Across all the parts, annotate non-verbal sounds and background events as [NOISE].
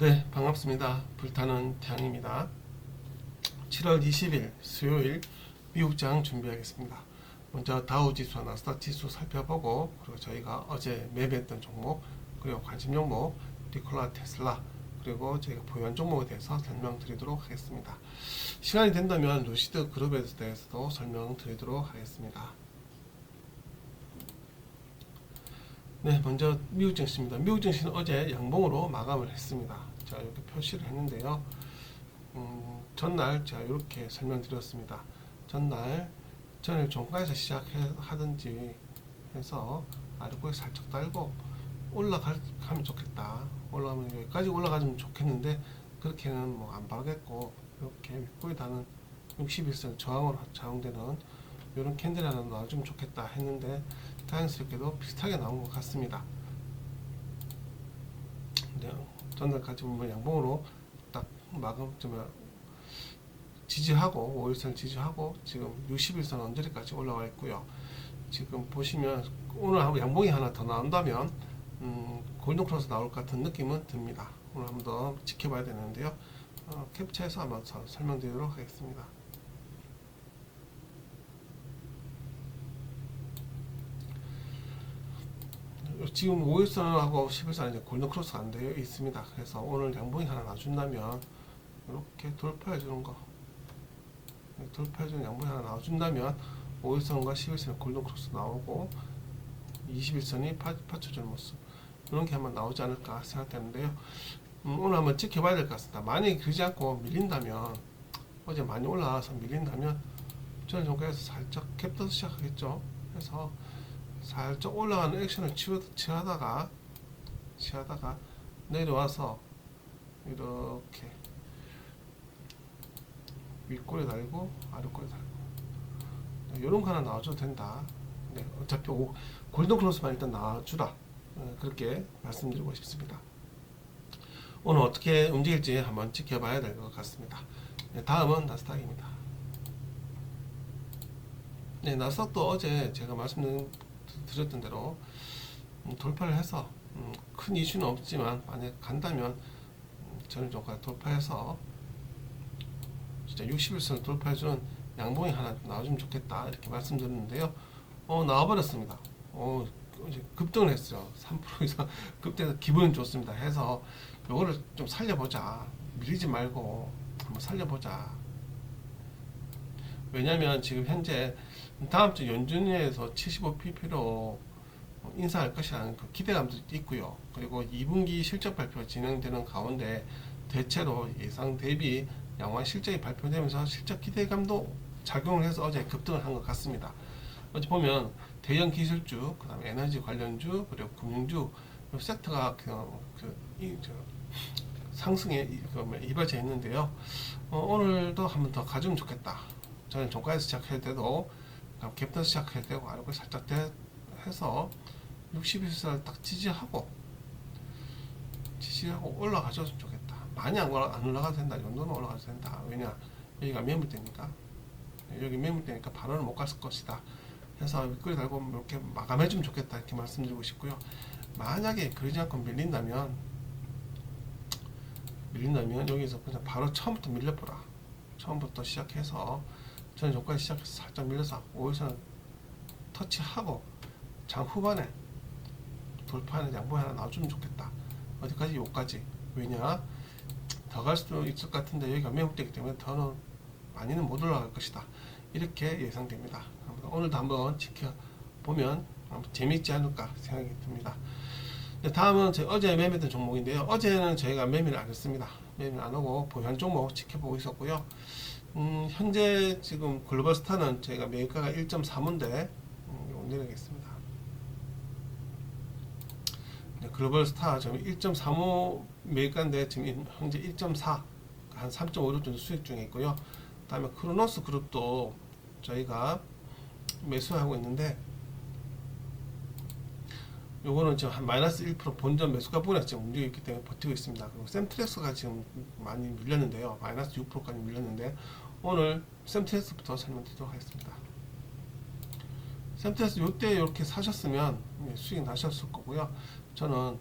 네, 반갑습니다. 불타는 태양입니다. 7월 20일 수요일 미국장 준비하겠습니다. 먼저 다우 지수와 나스닥 지수 살펴보고 그리고 저희가 어제 매매했던 종목 그리고 관심 종목 니콜라 테슬라 그리고 저희가 보유한 종목에 대해서 설명드리도록 하겠습니다. 시간이 된다면 루시드 그룹에 대해서도 설명드리도록 하겠습니다. 네, 먼저 미국 증시입니다. 미국 증시는 어제 양봉으로 마감을 했습니다. 자, 이렇게 표시를 했는데요. 음, 전날 제가 이렇게 설명드렸습니다. 전날 전일 종가에서 시작하든지 해서 아래쪽에 살짝 달고 올라가면 좋겠다. 올라가면 여기까지 올라가면 좋겠는데 그렇게는 뭐 안 바라겠고 이렇게 윗꼬리 다는 61선 저항으로 작용되는 이런 캔들 하나 나와주면 좋겠다 했는데 다행스럽게도 비슷하게 나온 것 같습니다. 네, 전날까지 보면 양봉으로 딱 마감 좀 지지하고 5일선 지지하고 지금 60일선 언저리까지 올라와 있고요. 지금 보시면 오늘 한번 양봉이 하나 더 나온다면 음, 골든 크로스 나올 것 같은 느낌은 듭니다. 오늘 한번 더 지켜봐야 되는데요. 어, 캡처해서 서- 설명드리도록 하겠습니다. 지금 5일선하고 10일선 이제 골든 크로스 안 되어 있습니다. 그래서 오늘 양봉이 하나 놔준다면 이렇게 돌파해 주는 거 돌파해 주는 양봉이 하나 놔준다면 5일선과 11선에 골든 크로스 나오고 21선이 파, 받쳐주는 모습 이런 게 한번 나오지 않을까 생각되는데요. 음, 오늘 한번 지켜봐야 될 것 같습니다. 만약에 그러지 않고 밀린다면 어제 많이 올라와서 밀린다면 저는 종가에서 살짝 캡터스 시작하겠죠. 그래서 살짝 올라가는 액션을 취하, 취하다가 취하다가 내려와서 이렇게 윗꼬리 달고 아랫꼬리 달고 이런 거 하나 나와줘도 된다. 네, 어차피 오, 골든 크로스만 일단 나와주라. 어, 그렇게 말씀드리고 싶습니다. 오늘 어떻게 움직일지 한번 지켜봐야 될 것 같습니다. 네, 다음은 나스닥입니다. 네, 나스닥도 어제 제가 말씀드 렸던 대로 음, 돌파를 해서 음, 큰 이슈는 없지만 만약 간다면 음, 저는 조금 돌파해서 진짜 60일선을 돌파해주는 양봉이 하나 나와주면 좋겠다 이렇게 말씀드렸는데요. 어 나와버렸습니다. 어 급등을 했어요. 3% [LAUGHS] 이상 급등해서 기분은 좋습니다. 해서 요거를 좀 살려보자. 밀리지 말고 한번 살려보자. 왜냐면 지금 현재 다음 주 연준에서 75pp로 인상할 것이라는 그 기대감도 있고요. 그리고 2분기 실적 발표 진행되는 가운데 대체로 예상 대비 양호한 실적이 발표되면서 실적 기대감도 작용을 해서 어제 급등을 한 것 같습니다. 어제 보면 대형 기술주, 그다음에 에너지 관련주, 그리고 금융주 이 섹터가 그, 그, 이, 저, 상승에 이- 그 뭐. 어, 오늘도 한번 더 가주면 좋겠다. 저는 종가에서 시작할 때도 갭터 시작할 때고 아래고 살짝 대, 해서 60일선을 딱 지지하고 지지하고 올라가줬으면 좋겠다. 많이 안, 올라, 안 올라가도 된다. 이 정도는 올라가도 된다. 왜냐 여기가 매물대니까 여기 매물대니까 바로는 못 갔을 것이다. 해서 윗꼬리 달고 이렇게 마감해주면 좋겠다 이렇게 말씀드리고 싶고요. 만약에 그러지 않고 밀린다면 밀린다면 여기서 그냥 바로 처음부터 밀려보라. 처음부터 시작해서 전 조건에 시작해서 살짝 밀려서 5일선 터치하고 장 후반에 돌파하는 양봉 하나 나와주면 좋겠다. 어디까지? 요까지. 왜냐? 더 갈 수도 있을 것 같은데 여기가 매물되기 때문에 더는 많이는 못 올라갈 것이다. 이렇게 예상됩니다. 오늘도 한번 지켜보면 재미있지 않을까 생각이 듭니다. 네, 다음은 제 어제 매매된 종목인데요. 어제는 저희가 매매를 안 했습니다. 매매를 안 하고 보유한 종목 지켜보고 있었고요. 음, 현재 지금 글로벌 스타는 저희가 매가가 1.3인데 음, 내리겠습니다. 네, 글로벌 스타 지금 1.35 매가인데 지금 현재 1.4 한 3.56 정도 수익 중에 있고요. 그다음에 크로노스 그룹도 저희가 매수하고 있는데 요거는 지금 한 마이너스 1% 본전 매수가 보내 지금 움직이고 있기 때문에 버티고 있습니다. 그리고 샘트렉스가 지금 많이 밀렸는데요. 마이너스 6%까지 밀렸는데 오늘 샘트렉스부터 설명드리도록 하겠습니다. 샘트렉스 요때 이렇게 사셨으면 예, 수익 나셨을 거고요. 저는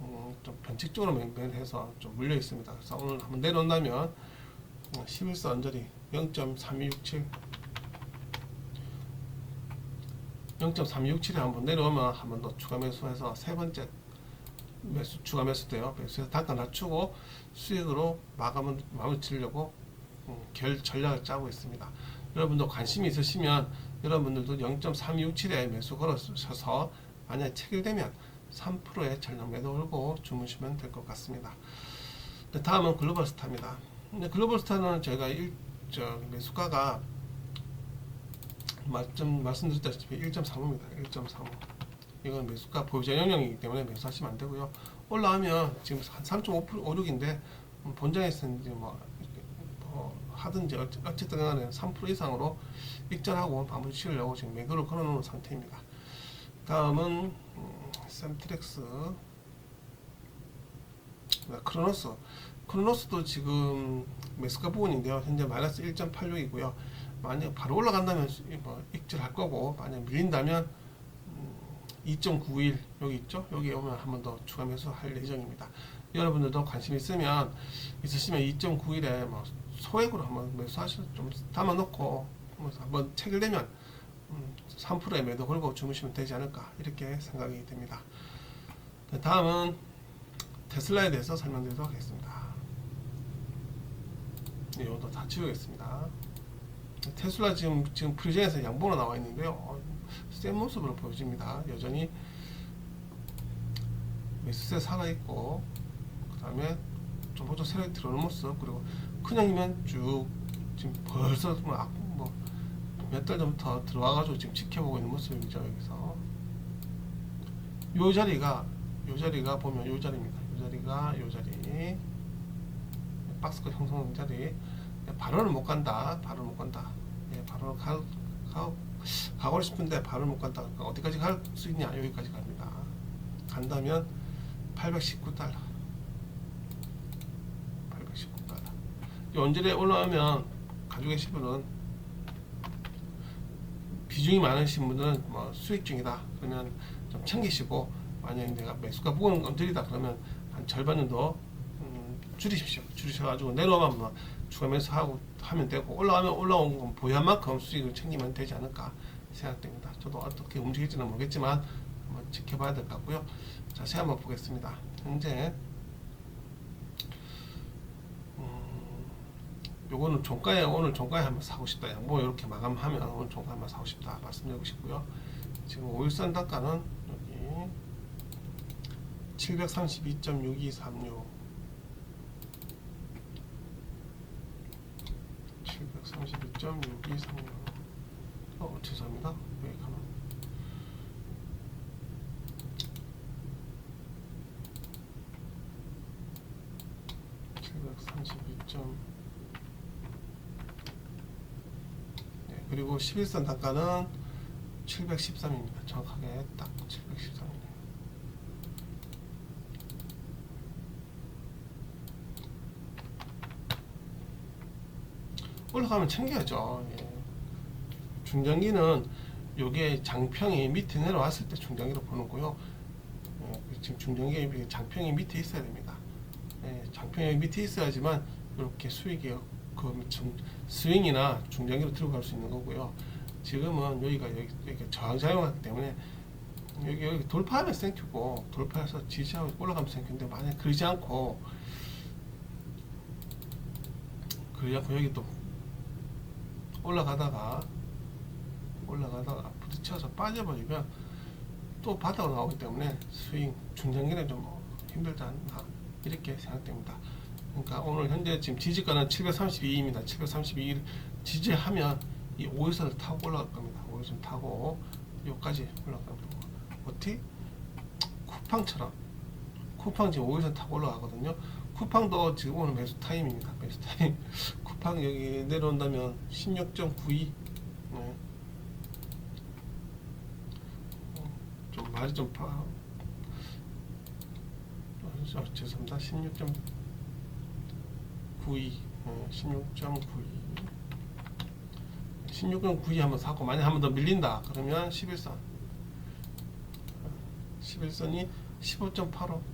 음, 좀 변칙적으로 매매해서 좀 물려 있습니다. 그래서 오늘 한번 내려온다면 11선 언저리 0.3267 0.3267에 한번 내려오면 한번 더 추가 매수해서 세 번째 매수 추가 매수돼요. 매수해서 단가 낮추고 수익으로 마감을 마무리 지으려고 음, 결 전략을 짜고 있습니다. 여러분도 관심이 있으시면 여러분들도 0.3267에 매수 걸으셔서 만약에 체결되면 3%의 전량 매도 걸고 주무시면 될 것 같습니다. 네, 다음은 글로벌 스타입니다. 글로벌 스타는 저희가 일, 저 매수가가 말씀 말씀드렸다시피 1.35입니다. 1.35. 이건 매수가 보유자 영역이기 때문에 매수하시면 안 되고요. 올라가면 지금 한 3.56인데 본장에서 이제 뭐, 뭐 하든지 어쨌든 간에 3% 이상으로 익절하고 마무리 지으려고 지금 매도를 걸어놓은 상태입니다. 다음은 음, 샘트렉스 네, 크로노스 크로노스도 지금 매수가 부분인데요 현재 마이너스 1.86이고요 만약 바로 올라간다면 수- 뭐 익절할 거고 만약 밀린다면 음, 2.91 여기 있죠 여기 오면 한 번 더 추가 매수 할 예정입니다 여러분들도 관심 있으면 있으시면 2.91에 뭐 소액으로 한번 매수하셔 좀 담아놓고 뭐 한번 체결되면 음, 3%의 매도 걸고 주무시면 되지 않을까 이렇게 생각이 됩니다. 네, 다음은 테슬라에 대해서 설명드리도록 하겠습니다. 네, 이것도 다 지우겠습니다. 테슬라 지금 지금 프리젠에서 양보로 나와 있는데요. 어, 센 모습으로 보여집니다. 여전히 매수세 살아 있고 그 다음에 좀 보조 세력이 들어오는 모습 그리고 큰 형이면 쭉 지금 벌써 뭐, 악- 뭐몇달 전부터 들어와가지고 지금 지켜보고 있는 모습이죠 여기서 요 자리가 요 자리가 보면 요 자리입니다 요 자리가 요 자리 박스권 형성된 자리 바로는 못 간다. 바로 못 간다. 예, 바로 가, 가, 가고 싶은데 바로 못 간다. 그러니까 어디까지 갈 수 있냐 여기까지 갑니다. 간다면 819달러. 819달러. 이 언저리에 올라오면 가지고 계신 분은 비중이 많으신 분들은 뭐 수익 중이다. 그러면 좀 챙기시고 만약에 내가 매수가 부은 언저리다. 그러면 한 절반 정도 음, 줄이십시오. 줄이셔가지고 내려오면 뭐 추가 매수하고 하면 되고 올라가면 올라온 건 보유한 만큼 수익을 챙기면 되지 않을까 생각됩니다. 저도 어떻게 움직일지는 모르겠지만 한번 지켜봐야 될 것 같고요. 자 시간 한번 보겠습니다. 현재 음, 요거는 종가에 오늘 종가에 한번 사고 싶다. 양보 이렇게 마감하면 오늘 종가 한번 사고 싶다 말씀드리고 싶고요. 지금 오일선 단가는 여기 732.6236 732.6236어 죄송합니다 여기 가만 (732점) 네, 그리고 11선 단가는 713입니다. 정확하게 딱 713이네요. 올라가면 챙겨야죠. 예. 중장기는 요게 장평이 밑에 내려왔을 때 중장기로 보는 거고요. 예, 지금 중장기 장평이 밑에 있어야 됩니다. 예, 장평이 밑에 있어야지만 이렇게 수익이 그 중, 스윙이나 중장기로 들어갈 수 있는 거고요. 지금은 여기가 여기, 여기 저항작용하기 때문에 여기 여기 돌파하면 생큐고 돌파해서 지지하고 올라가면 생큐인데 만약 그러지 않고 그러지 않고 여기 또 올라가다가 올라가다가 부딪혀서 빠져버리면 또 바닥으로 나오기 때문에 스윙 중장기는 좀 힘들지 않나 이렇게 생각됩니다. 그러니까 오늘 현재 지금 지지가는 732입니다. 732 지지하면 이 5일선을 타고 올라갈 겁니다. 5일선 타고 여기까지 올라갈 겁니다. 어떻게? 쿠팡처럼 쿠팡 지금 5일선 타고 올라가거든요. 쿠팡도 지금 오늘 매수 타임입니다. 매수 타임. 쿠팡 여기 내려온다면 16.92. 네. 어, 좀 말이 좀 파. 어, 죄송합니다. 16.92. 네, 16.92. 16.92 한번 사고 만약 한번 더 밀린다 그러면 11선 11선이 15.85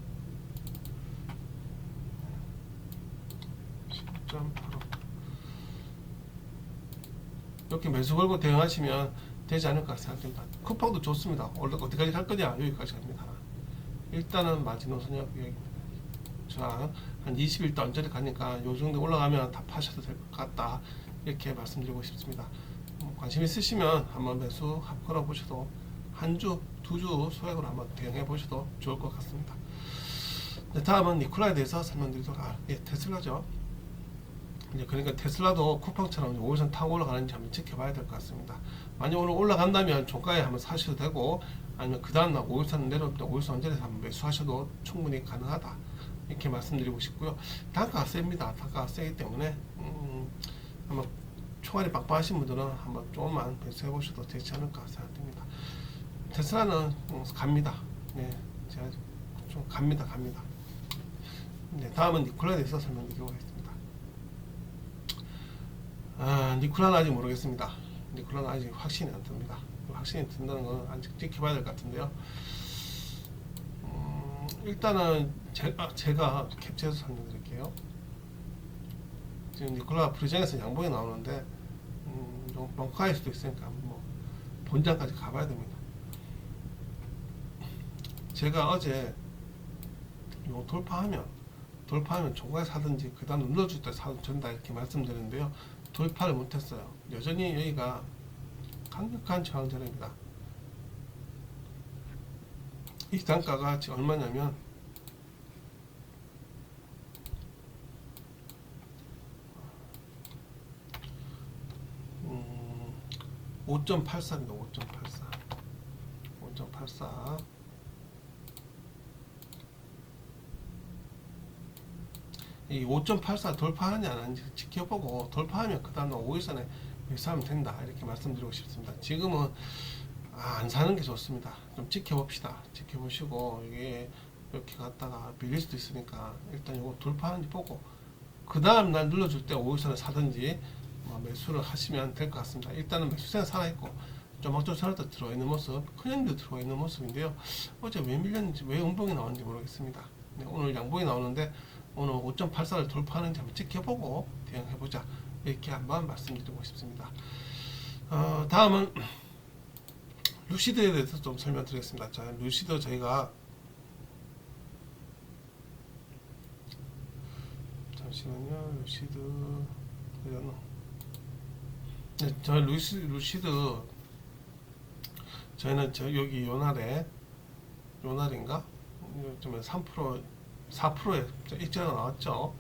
이렇게 매수 걸고 대응하시면 되지 않을까 생각됩니다. 쿠팡도 좋습니다. 어디까지 갈 거냐 여기까지 갑니다. 일단은 마지노선 여기입니다. 저한 20일 도 언저리 가니까 요 정도 올라가면 다 파셔도 될 것 같다 이렇게 말씀드리고 싶습니다. 음, 관심 있으시면 한번 매수 한번 걸어 보셔도 한 주, 두 주 소액으로 한번 대응해 보셔도 좋을 것 같습니다. 네, 다음은 니콜라에 대해서 설명드리도록 아, 예, 테슬라죠. 이제 그러니까 테슬라도 쿠팡처럼 5일선 타고 올라가는지 한번 지켜봐야 될 것 같습니다. 만약 오늘 올라간다면 종가에 한번 사셔도 되고 아니면 그 다음날 5일선 내려올 때 5일선 언저리에서 한번 매수하셔도 충분히 가능하다. 이렇게 말씀드리고 싶고요. 단가가 셉니다. 단가가 세기 때문에 음, 한번 총알이 빵빵하신 분들은 한번 조금만 매수해 보셔도 되지 않을까 생각됩니다. 테슬라는 음, 갑니다. 네, 제가 좀 갑니다, 갑니다. 네, 다음은 니콜라에 대해서 설명드리도록 하겠습니다. 아, 니콜라는 아직 모르겠습니다. 니콜라는 아직 확신이 안 듭니다. 확신이 든다는 건 아직 지켜봐야 될 것 같은데요. 음, 일단은 제가, 제가 캡처해서 설명드릴게요. 지금 니콜라 프리장에서 양봉이 나오는데 음, 좀 벙커일 수도 있으니까 뭐 본장까지 가봐야 됩니다. 제가 어제 요 돌파하면 돌파하면 종가에 사든지 그 다음 눌러줄 때 사도 된다 이렇게 말씀드렸는데요. 돌파를 못했어요. 여전히 여기가 강력한 저항자리입니다. 이 단가가 지금 얼마냐면 음, 5.84입니다. 5.84. 5.84. 이5.84 돌파하느냐 안 하는지 지켜보고 돌파하면 그 다음날 5일선에 매수하면 된다 이렇게 말씀드리고 싶습니다. 지금은 아, 안 사는 게 좋습니다. 좀 지켜봅시다. 지켜보시고 이게 이렇게 갔다가 밀릴 수도 있으니까 일단 이거 돌파하는지 보고 그 다음 날 눌러줄 때 5일선에 사든지 뭐 매수를 하시면 될 것 같습니다. 일단은 매수세는 살아있고 조막조막도 들어와 있는 모습, 큰형도 들어와 있는 모습인데요. 어제 왜 밀렸는지 왜 음봉이 나왔는지 모르겠습니다. 네, 오늘 양봉이 나오는데 오늘 5.84를 돌파하는지 한번 지켜보고 대응해보자 이렇게 한번 말씀드리고 싶습니다. 어, 다음은 루시드에 대해서 좀 설명드리겠습니다. 자, 루시드 저희가 잠시만요. 루시드 이거는 네, 저 루시, 루시드 저희는 저 여기 요날에 요날인가 요즘에 3% 4%에 일자가 나왔죠.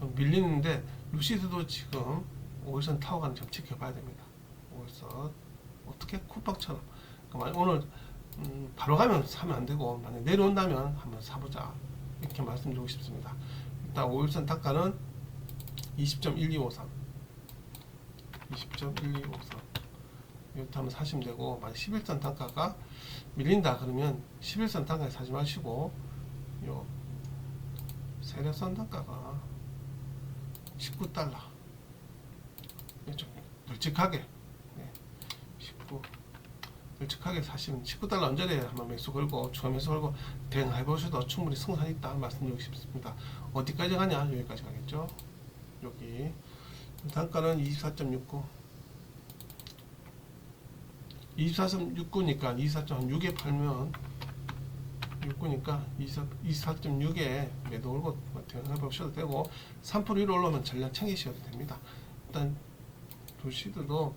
어, 밀리는데 루시드도 지금 5일선 타고 가는 점 지켜봐야 됩니다. 5일선 어떻게 쿠팡처럼 그러니까 오늘 음, 바로 가면 사면 안 되고 만약 내려온다면 한번 사보자 이렇게 말씀드리고 싶습니다. 일단 5일선 단가는 20.1253 20.1253 이렇게 하면 사시면 되고 만약 11선 단가가 밀린다 그러면 11선 단가에 사지 마시고 요 세력선 단가가 19달러. 좀 널찍하게. 네, 19 널찍하게 사시면 19달러 언저리에 한번 매수 걸고 추가 매수 걸고 대응 해 보셔도 충분히 승산 있다 말씀드리고 싶습니다. 어디까지 가냐? 여기까지 가겠죠? 여기. 단가는 24.69 24.69니까 24.6에 팔면 6구니까 24.6에 매도 올고 대응해 보셔도 되고 3% 위로 올라오면 전량 챙기셔도 됩니다. 일단 도시들도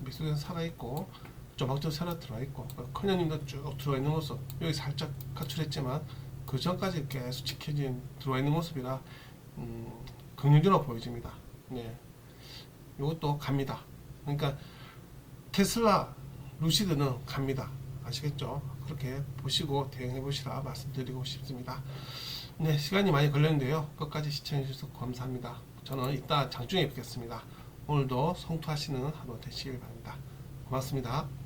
미소에서 살아있고 조막좀 살아 들어있고 커녀님도 쭉 들어있는 모습 여기 살짝 가출했지만 그 전까지 계속 지켜진 들어있는 모습이라 음, 긍정적으로 보여집니다. 네, 이것도 갑니다. 그러니까 테슬라 루시드는 갑니다. 아시겠죠? 그렇게 보시고 대응해 보시라 말씀드리고 싶습니다. 네, 시간이 많이 걸렸는데요. 끝까지 시청해 주셔서 감사합니다. 저는 이따 장중에 뵙겠습니다. 오늘도 성투하시는 하루 되시길 바랍니다. 고맙습니다.